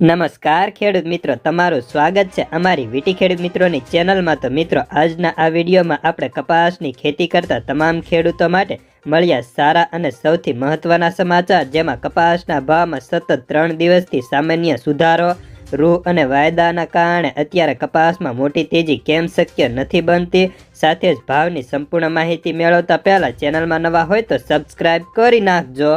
નમસ્કાર ખેડૂત મિત્રો, તમારું સ્વાગત છે અમારી વીટી ખેડૂત મિત્રોની ચેનલમાં. તો મિત્રો, આજના આ વિડીયોમાં આપણે કપાસની ખેતી કરતા તમામ ખેડૂતો માટે મળ્યા સારા અને સૌથી મહત્વના સમાચાર, જેમાં કપાસના ભાવમાં સતત ત્રણ દિવસથી સામાન્ય સુધારો, રૂ અને વાયદાના કારણે અત્યારે કપાસમાં મોટી તેજી કેમ શક્ય નથી બનતી? સાથે જ ભાવની સંપૂર્ણ માહિતી મેળવતા પહેલાં ચેનલમાં નવા હોય તો સબસ્ક્રાઈબ કરી નાખજો.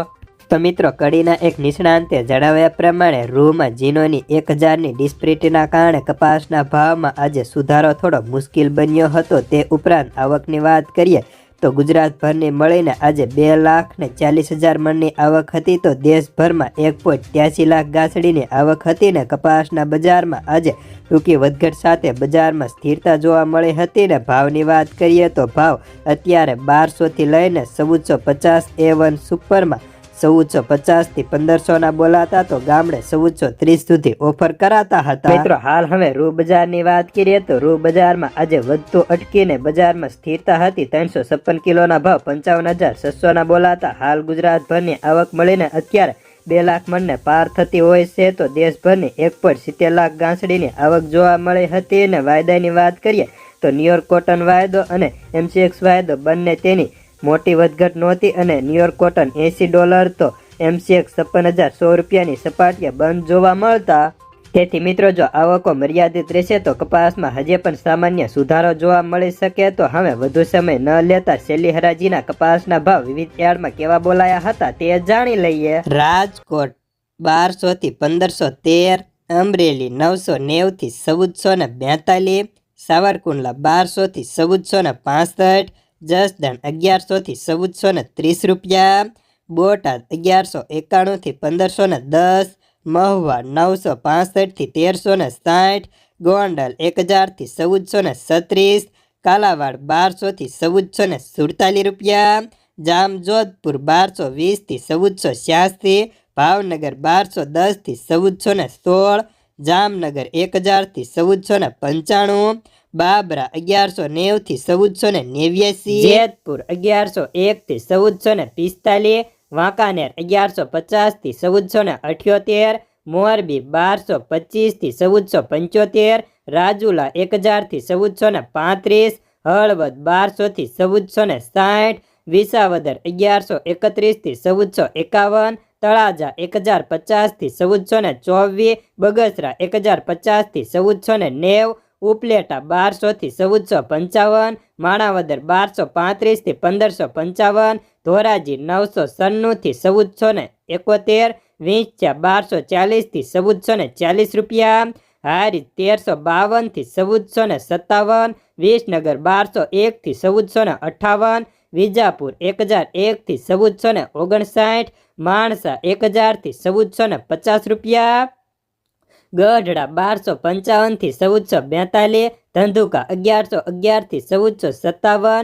તો મિત્રો કડીના એક નિષ્ણાંતે જણાવ્યા પ્રમાણે રૂમાં જીનોની એક હજારની ડિસ્પ્રિટીના કારણે કપાસના ભાવમાં આજે સુધારો થોડો મુશ્કેલ બન્યો હતો. તે ઉપરાંત આવકની વાત કરીએ તો ગુજરાતભરની મળીને આજે બે લાખ ને ચાલીસ હજાર મણની આવક હતી તો દેશભરમાં એક પોઈન્ટ ત્યાસી લાખ ગાંસડીની આવક હતી ને કપાસના બજારમાં આજે ટૂંકી વધઘટ સાથે બજારમાં સ્થિરતા જોવા મળી હતી ને ભાવની વાત કરીએ તો ભાવ અત્યારે બારસોથી લઈને ચૌદસો પચાસ એ વન સુપરમાં ચૌદસો પચાસથી પંદરસો ના બોલાતા તો ગામડે ચૌદસો ત્રીસ સુધી ઓફર કરાતા હતા. મિત્રો, હાલ હવે રૂ બજારની વાત કરીએ તો રૂ બજારમાં આજે વધતું અટકીને બજારમાં સ્થિરતા હતી. ત્રણસો છપ્પન કિલોના ભાવ પંચાવન હજાર છસો ના બોલાતા. હાલ ગુજરાતભરની આવક મળીને અત્યારે બે લાખ મણને પાર થતી હોય છે તો દેશભરની એક પોઈન્ટ સિત્તેર લાખ ગાંસડીની આવક જોવા મળી હતી. અને વાયદાની વાત કરીએ તો ન્યુયોર્ક કોટન વાયદો અને એમસીએક્સ વાયદો બંને તેની મોટી વધઘટ નહોતી અને ન્યુયોર્ક કોટન એંસી ડોલર તો એમસીએક્સ છપ્પન હજાર સો રૂપિયાની સપાટીએ બંધ જોવા મળતા. તેથી મિત્રો, જો આવકો મર્યાદિત રહેશે તો કપાસમાં હજે પણ સામાન્ય સુધારો જોવા મળી શકે તો હવે વધુ સમય ન લેતા શેલી હરાજીના કપાસના ભાવ વિવિધ યાર્ડમાં કેવા બોલાયા હતા તે જાણી લઈએ. રાજકોટ બારસો થી પંદરસો તેર, અમરેલી નવસો નેવથી ચૌદસો ને બેતાલીસ, સાવરકુંડલા બારસો થી ચૌદસો ને પાસઠ જસદણ અગિયારસો થી ચૌદસો ને ત્રીસ રૂપિયા, બોટાદ અગિયારસો એકાણું થી પંદરસો ને દસ, મહુવા નવસો પાસઠથી તેરસો ને સાઠ, ગોંડલ એક હજારથી ચૌદસો ને છત્રીસ, કાલાવાડ બારસો થી ચૌદસો ને સુડતાલીસ રૂપિયા, જામજોધપુર બારસો વીસથી ચૌદસો છ્યાસી, ભાવનગર બારસો દસથી ચૌદસો ને સોળ જામનગર એક હજારથી ચૌદસો ને પંચાણું, બાબરા અગિયારસો નેવથી ચૌદસો ને નેવ્યાસી, જેતપુર અગિયારસો એકથી ચૌદસો ને પિસ્તાલીસ, વાંકાનેર અગિયારસો પચાસથી ચૌદસો ને અઠ્યોતેર, મોરબી બારસો પચીસથી ચૌદસો પંચોતેર, રાજુલા એક હજારથી ચૌદસો ને પાંત્રીસ, હળવદ બારસોથી ચૌદ ચૌદસો ને સાઠ, વિસાવદર અગિયારસો એકત્રીસથી ચૌદસો એકાવન તળાજા એક હજાર પચાસથી ચૌદસો ને ચોવીસ, બગસરા એક હજાર પચાસથી ચૌદસો ને નેવ, ઉપલેટા બારસોથી ચૌદસો પંચાવન, માણાવદર બારસો પાંત્રીસથી પંદરસો પંચાવન, ધોરાજી નવસો સન્નુંથી ચૌદસો ને એકોતેર વીંચ્યા બારસો ચાલીસથી ચૌદસો ને ચાલીસ રૂપિયા હારી તેરસો બાવનથી ચૌદસો ને સત્તાવન, વિસનગર બારસો એકથી ચૌદસો ને અઠાવન વિજાપુર એક હજાર એકથી ચૌદસો ને ઓગણસાઠ, માણસા એક હજારથી ચૌદસો ને પચાસ રૂપિયા. ગઢડા બારસો પંચાવનથી ચૌદસો બેતાલીસ, ધંધુકા અગિયારસો અગિયારથી ચૌદસો સત્તાવન